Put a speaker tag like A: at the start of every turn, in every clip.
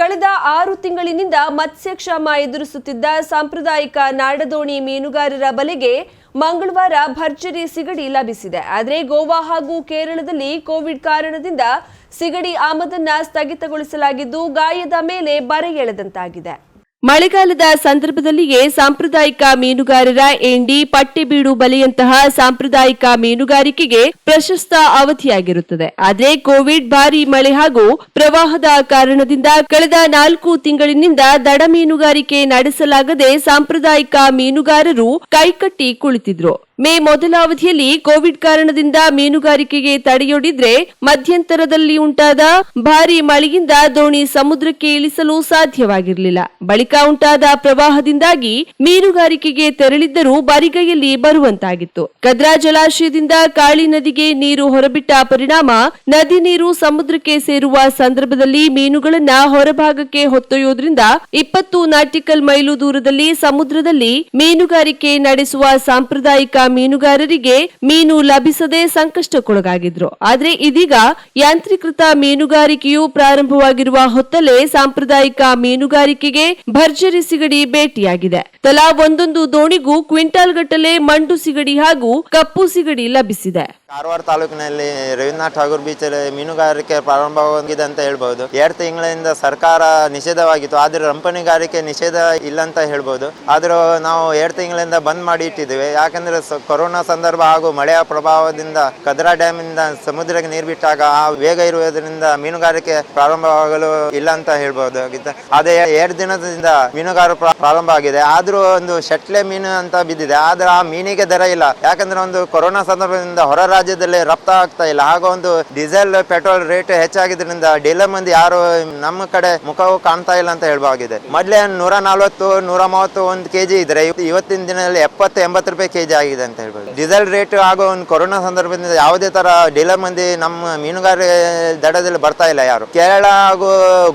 A: ಕಳೆದ ಆರು ತಿಂಗಳಿನಿಂದ ಮತ್ಸ್ಯಕ್ಷಾಮ ಎದುರಿಸುತ್ತಿದ್ದ ಸಾಂಪ್ರದಾಯಿಕ ನಾಡದೋಣಿ ಮೀನುಗಾರರ ಬಲೆಗೆ ಮಂಗಳವಾರ ಭರ್ಜರಿ ಸಿಗಡಿ ಲಭಿಸಿದೆ. ಆದರೆ ಗೋವಾ ಹಾಗೂ ಕೇರಳದಲ್ಲಿ ಕೋವಿಡ್ ಕಾರಣದಿಂದ ಸಿಗಡಿ ಆಮದನ್ನ ಸ್ಥಗಿತಗೊಳಿಸಲಾಗಿದ್ದು ಗಾಯದ ಮೇಲೆ ಬರೆ ಎಳೆದಂತಾಗಿದೆ. ಮಳೆಗಾಲದ ಸಂದರ್ಭದಲ್ಲಿಯೇ ಸಾಂಪ್ರದಾಯಿಕ ಮೀನುಗಾರರ ಎಂಡಿ ಪಟ್ಟಿಬೀಡು ಬಲೆಯಂತಹ ಸಾಂಪ್ರದಾಯಿಕ ಮೀನುಗಾರಿಕೆಗೆ ಪ್ರಶಸ್ತ ಅವಧಿಯಾಗಿರುತ್ತದೆ. ಆದರೆ ಕೋವಿಡ್ ಭಾರಿ ಮಳೆ ಹಾಗೂ ಪ್ರವಾಹದ ಕಾರಣದಿಂದ ಕಳೆದ ನಾಲ್ಕು ತಿಂಗಳಿನಿಂದ ದಡ ಮೀನುಗಾರಿಕೆ ನಡೆಸಲಾಗದೆ ಸಾಂಪ್ರದಾಯಿಕ ಮೀನುಗಾರರು ಕೈಕಟ್ಟಿ ಕುಳಿತಿದ್ರು. ಮೇ ಮೊದಲ ಅವಧಿಯಲ್ಲಿ ಕೋವಿಡ್ ಕಾರಣದಿಂದ ಮೀನುಗಾರಿಕೆಗೆ ತಡೆಯೊಡ್ಡಿದ್ರೆ ಮಧ್ಯಂತರದಲ್ಲಿ ಉಂಟಾದ ಭಾರಿ ಮಳೆಯಿಂದ ದೋಣಿ ಸಮುದ್ರಕ್ಕೆ ಇಳಿಸಲು ಸಾಧ್ಯವಾಗಿರಲಿಲ್ಲ. ಬಳಿಕ ಉಂಟಾದ ಪ್ರವಾಹದಿಂದಾಗಿ ಮೀನುಗಾರಿಕೆಗೆ ತೆರಳಿದ್ದರೂ ಬರಿಗೈಯಲ್ಲಿ ಬರುವಂತಾಗಿತ್ತು. ಕದ್ರಾ ಜಲಾಶಯದಿಂದ ಕಾಳಿ ನದಿಗೆ ನೀರು ಹೊರಬಿಟ್ಟ ಪರಿಣಾಮ ನದಿ ನೀರು ಸಮುದ್ರಕ್ಕೆ ಸೇರುವ ಸಂದರ್ಭದಲ್ಲಿ ಮೀನುಗಳನ್ನ ಹೊರಭಾಗಕ್ಕೆ ಹೊತ್ತೊಯ್ಯೋದ್ರಿಂದ ಇಪ್ಪತ್ತು ನಾಟಿಕಲ್ ಮೈಲು ದೂರದಲ್ಲಿ ಸಮುದ್ರದಲ್ಲಿ ಮೀನುಗಾರಿಕೆ ನಡೆಸುವ ಸಾಂಪ್ರದಾಯಿಕ ಮೀನುಗಾರರಿಗೆ ಮೀನು ಲಭಿಸದೆ ಸಂಕಷ್ಟಕ್ಕೊಳಗಾಗಿದ್ರು. ಆದರೆ ಇದೀಗ ಯಾಂತ್ರೀಕೃತ ಮೀನುಗಾರಿಕೆಯು ಪ್ರಾರಂಭವಾಗಿರುವ ಹೊತ್ತಲೇ ಸಾಂಪ್ರದಾಯಿಕ ಮೀನುಗಾರಿಕೆಗೆ ಭರ್ಜರಿ ಸಿಗಡಿ ಭೇಟಿಯಾಗಿದೆ. ತಲಾ ಒಂದೊಂದು ದೋಣಿಗೂ ಕ್ವಿಂಟಾಲ್ ಗಟ್ಟಲೆ ಮಂಡು ಸಿಗಡಿ ಹಾಗೂ ಕಪ್ಪು ಸಿಗಡಿ ಲಭಿಸಿದೆ.
B: ಕಾರವಾರ ತಾಲೂಕಿನಲ್ಲಿ ರವೀಂದ್ರನಾಥ್ ಠಾಗೂರ್ ಬೀಚ್ ಮೀನುಗಾರಿಕೆ ಪ್ರಾರಂಭವಾಗಿದೆ ಅಂತ ಹೇಳ್ಬಹುದು ಎರಡು ತಿಂಗಳಿಂದ ಸರ್ಕಾರ ನಿಷೇಧವಾಗಿತ್ತು, ಆದ್ರೆ ರಂಪಣಿಗಾರಿಕೆ ನಿಷೇಧ ಇಲ್ಲ ಅಂತ ಹೇಳ್ಬಹುದು ಆದ್ರೂ ನಾವು ಎರಡು ತಿಂಗಳಿಂದ ಬಂದ್ ಮಾಡಿ ಇಟ್ಟಿದ್ದೇವೆ. ಯಾಕಂದ್ರೆ ಕೊರೋನಾ ಸಂದರ್ಭ ಹಾಗೂ ಮಳೆಯ ಪ್ರಭಾವದಿಂದ ಕದ್ರಾ ಡ್ಯಾಮ್ ಇಂದ ಸಮುದ್ರಕ್ಕೆ ನೀರು ಬಿಟ್ಟಾಗ ಆ ವೇಗ ಇರುವುದರಿಂದ ಮೀನುಗಾರಿಕೆ ಪ್ರಾರಂಭವಾಗಲು ಇಲ್ಲ ಅಂತ ಹೇಳ್ಬಹುದು ಅದೇ ಎರಡು ದಿನದಿಂದ ಮೀನುಗಾರ ಪ್ರ- ಪ್ರಾರಂಭ ಆಗಿದೆ. ಆದ್ರೂ ಒಂದು ಶಟ್ಲೆ ಮೀನು ಅಂತ ಬಿದ್ದಿದೆ. ಆದ್ರೆ ಆ ಮೀನಿಗೆ ದರ ಇಲ್ಲ. ಯಾಕಂದ್ರೆ ಒಂದು ಕೊರೋನಾ ಸಂದರ್ಭದಿಂದ ಹೊರ ರಾಜ್ಯದಲ್ಲಿ ರಫ್ತ ಆಗ್ತಾ ಇಲ್ಲ. ಹಾಗೂ ಒಂದು ಡೀಸೆಲ್, ಪೆಟ್ರೋಲ್ ರೇಟ್ ಹೆಚ್ಚಾಗಿದ್ರಿಂದ ಡೀಲರ್ ಮಂದಿ ಯಾರು ನಮ್ಮ ಕಡೆ ಮುಖವು ಕಾಣ್ತಾ ಇಲ್ಲ ಅಂತ ಹೇಳಬಹುದಾಗಿದೆ ಮೊದ್ಲೇ ನೂರ ನಲ್ವತ್ತು, ನೂರ ಮೂವತ್ತು ಒಂದು ಕೆಜಿ ಇದ್ರೆ ಇವತ್ತಿನ ದಿನದಲ್ಲಿ ಎಪ್ಪತ್ತು, ಎಂಬತ್ತು ರೂಪಾಯಿ ಕೆಜಿ ಆಗಿದೆ ಅಂತ ಹೇಳ್ಬೋದು. ಡೀಸೆಲ್ ರೇಟ್ ಹಾಗೂ ಒಂದು ಕೊರೋನಾ ಸಂದರ್ಭದಿಂದ ಯಾವುದೇ ತರ ಡೀಲರ್ ಮಂದಿ ನಮ್ಮ ಮೀನುಗಾರ ದಡದಲ್ಲಿ ಬರ್ತಾ ಇಲ್ಲ ಯಾರು. ಕೇರಳ ಹಾಗೂ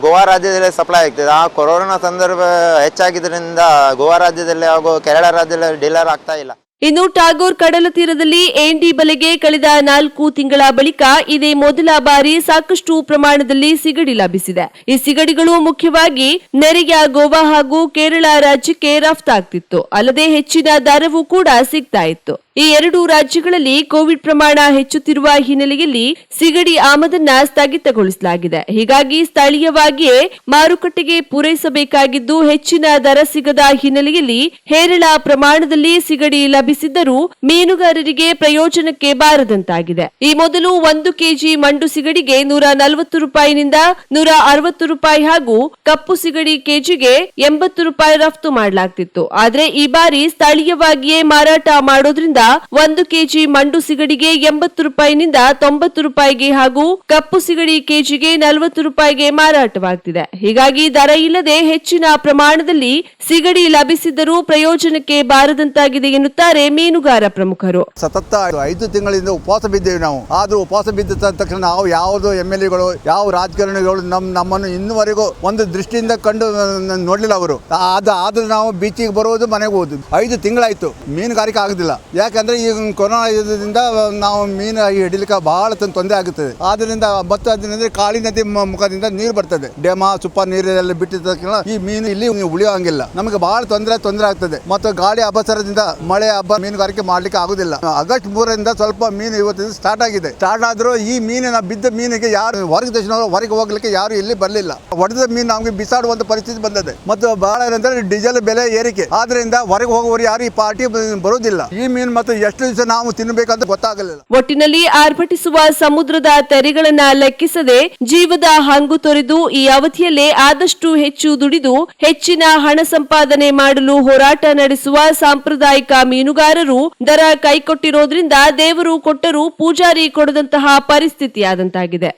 B: ಗೋವಾ ರಾಜ್ಯದಲ್ಲಿ ಸಪ್ಲೈ ಆಗ್ತದೆ. ಆ ಕೊರೋನಾ ಸಂದರ್ಭ ಹೆಚ್ಚಾಗಿದ್ರಿಂದ ಗೋವಾ ರಾಜ್ಯದಲ್ಲಿ ಹಾಗೂ ಕೇರಳ ರಾಜ್ಯದಲ್ಲಿ ಡೀಲರ್ ಆಗ್ತಾ ಇಲ್ಲ.
A: ಇನ್ನು ಟಾಗೋರ್ ಕಡಲ ತೀರದಲ್ಲಿ ಎಂಡಿ ಬಲೆಗೆ ಕಳೆದ ನಾಲ್ಕು ತಿಂಗಳ ಬಳಿಕ ಇದೇ ಮೊದಲ ಬಾರಿ ಸಾಕಷ್ಟು ಪ್ರಮಾಣದಲ್ಲಿ ಸಿಗಡಿ ಲಭಿಸಿದೆ. ಈ ಸಿಗಡಿಗಳು ಮುಖ್ಯವಾಗಿ ನೆರೆಯ ಗೋವಾ ಹಾಗೂ ಕೇರಳ ರಾಜ್ಯಕ್ಕೆ ರಫ್ತಾಗ್ತಿತ್ತು. ಅಲ್ಲದೆ ಹೆಚ್ಚಿನ ದರವೂ ಕೂಡ ಸಿಗ್ತಾ ಇತ್ತು. ಈ ಎರಡು ರಾಜ್ಯಗಳಲ್ಲಿ ಕೋವಿಡ್ ಪ್ರಮಾಣ ಹೆಚ್ಚುತ್ತಿರುವ ಹಿನ್ನೆಲೆಯಲ್ಲಿ ಸಿಗಡಿ ಆಮದನ್ನ ಸ್ಥಗಿತಗೊಳಿಸಲಾಗಿದೆ. ಹೀಗಾಗಿ ಸ್ಥಳೀಯವಾಗಿಯೇ ಮಾರುಕಟ್ಟೆಗೆ ಪೂರೈಸಬೇಕಾಗಿದ್ದು ಹೆಚ್ಚಿನ ದರ ಸಿಗದ ಹಿನ್ನೆಲೆಯಲ್ಲಿ ಹೇರಳ ಪ್ರಮಾಣದಲ್ಲಿ ಸಿಗಡಿ ಲಭಿಸಿದ್ದರೂ ಮೀನುಗಾರರಿಗೆ ಪ್ರಯೋಜನಕ್ಕೆ ಬಾರದಂತಾಗಿದೆ. ಈ ಮೊದಲು ಒಂದು ಕೆಜಿ ಮಂಡು ಸಿಗಡಿಗೆ ನೂರ ನಲವತ್ತು ರೂಪಾಯಿನಿಂದ ನೂರ ಅರವತ್ತು ರೂಪಾಯಿ ಹಾಗೂ ಕಪ್ಪು ಸಿಗಡಿ ಕೆಜಿಗೆ ಎಂಬತ್ತು ರೂಪಾಯಿ ರಫ್ತು ಮಾಡಲಾಗ್ತಿತ್ತು. ಆದರೆ ಈ ಬಾರಿ ಸ್ಥಳೀಯವಾಗಿಯೇ ಮಾರಾಟ ಮಾಡೋದ್ರಿಂದ ಒಂದು ಕೆಜಿ ಮಂಡು ಸಿಗಡಿಗೆ ಎಂಬತ್ತು ರೂಪಾಯಿನಿಂದ ತೊಂಬತ್ತು ರೂಪಾಯಿಗೆ ಹಾಗೂ ಕಪ್ಪು ಸಿಗಡಿ ಕೆಜಿಗೆ ನಲವತ್ತು ರೂಪಾಯಿಗೆ ಮಾರಾಟವಾಗ್ತಿದೆ. ಹೀಗಾಗಿ ದರ ಇಲ್ಲದೆ ಹೆಚ್ಚಿನ ಪ್ರಮಾಣದಲ್ಲಿ ಸಿಗಡಿ ಲಭಿಸಿದ್ದರೂ ಪ್ರಯೋಜನಕ್ಕೆ ಬಾರದಂತಾಗಿದೆ ಎನ್ನುತ್ತಾರೆ ಮೀನುಗಾರ ಪ್ರಮುಖರು.
C: ಸತತ ಐದು ತಿಂಗಳಿಂದ ಉಪವಾಸ ಬಿದ್ದೇವೆ ನಾವು. ಆದ್ರೂ ಉಪವಾಸ ಬಿದ್ದ ತಕ್ಷಣ ನಾವು ಯಾವುದು ಎಂ ಎಲ್ ಎಗಳು, ಯಾವ ರಾಜಕಾರಣಿಗಳು ನಮ್ ನಮ್ಮನ್ನು ಇನ್ನುವರೆಗೂ ಒಂದು ದೃಷ್ಟಿಯಿಂದ ಕಂಡು ನೋಡ್ಲಿಲ್ಲ ಅವರು. ಅದು ಆದ್ರೆ ನಾವು ಬೀಚಿಗೆ ಬರೋದು ಮನೆಗೆ ಹೋಗುದು ಐದು ತಿಂಗಳಾಯ್ತು. ಮೀನುಗಾರಿಕೆ ಆಗುದಿಲ್ಲ. ಯಾಕಂದ್ರೆ ಈಗ ಕೊರೋನಾ ಇದರಿಂದ ನಾವು ಮೀನು ಹಿಡಿಲಿಕ್ಕೆ ಬಹಳ ತೊಂದರೆ ಆಗುತ್ತದೆ. ಆದ್ರಿಂದ ಭತ್ತ ಅದರಿಂದ ಕಾಳಿ ನದಿ ಮುಖದಿಂದ ನೀರು ಬರ್ತದೆ. ಡ್ಯಾಮ ಸುಪ್ಪ ನೀರೆಲ್ಲ ಬಿಟ್ಟಿದ ಈ ಮೀನು ಇಲ್ಲಿ ಉಳಿಯೋಂಗಿಲ್ಲ. ನಮಗೆ ಬಹಳ ತೊಂದರೆ ತೊಂದರೆ ಆಗ್ತದೆ. ಮತ್ತು ಗಾಳಿ ಅಬಸರದಿಂದ ಮಳೆ ಹಬ್ಬ ಮೀನುಗಾರಿಕೆ ಮಾಡ್ಲಿಕ್ಕೆ ಆಗುದಿಲ್ಲ. ಆಗಸ್ಟ್ ಮೂರರಿಂದ ಸ್ವಲ್ಪ ಮೀನು ಇವತ್ತಿಂದ ಸ್ಟಾರ್ಟ್ ಆಗಿದೆ. ಸ್ಟಾರ್ಟ್ ಆದ್ರೂ ಈ ಮೀನಿನ ಬಿದ್ದ ಮೀನಿಗೆ ಯಾರು ಹೊರಗೆ ದಕ್ಷಿಣ ಹೊರಗೆ ಹೋಗ್ಲಿಕ್ಕೆ ಯಾರು ಇಲ್ಲಿ ಬರಲಿಲ್ಲ. ಹೊಡೆದ ಮೀನು ನಮಗೆ ಬಿಸಾಡುವಂತ ಪರಿಸ್ಥಿತಿ ಬಂದಿದೆ. ಮತ್ತು ಬಹಳ ಏನಂದ್ರೆ ಡೀಸೆಲ್ ಬೆಲೆ ಏರಿಕೆ. ಆದ್ರಿಂದ ಹೊರಗೆ ಹೋಗುವವರು ಯಾರು ಈ ಪಾರ್ಟಿ ಬರುವುದಿಲ್ಲ ಈ ಮೀನು ಮತ್ತು ಎಷ್ಟು ದಿವಸ ನಾವು ತಿನ್ನಬೇಕಂತ ಗೊತ್ತಾಗಲಿಲ್ಲ.
A: ಒಟ್ಟಿನಲ್ಲಿ ಆರ್ಭಟಿಸುವ ಸಮುದ್ರದ ತೆರೆಗಳನ್ನ ಲೆಕ್ಕಿಸದೆ ಜೀವದ ಹಂಗು ತೊರೆದು ಈ ಅವಧಿಯಲ್ಲೇ ಆದಷ್ಟು ಹೆಚ್ಚು ದುಡಿದು ಹೆಚ್ಚಿನ ಹಣ ಸಂಪಾದನೆ ಮಾಡಲು ಹೋರಾಟ ನಡೆಸುವ ಸಾಂಪ್ರದಾಯಿಕ ಮೀನುಗಾರರು ದರ ಕೈಕೊಟ್ಟಿರೋದ್ರಿಂದ ದೇವರು ಕೊಟ್ಟರೂ ಪೂಜಾರಿ ಕೊಡದಂತಹ ಪರಿಸ್ಥಿತಿಯಾದಂತಾಗಿದೆ.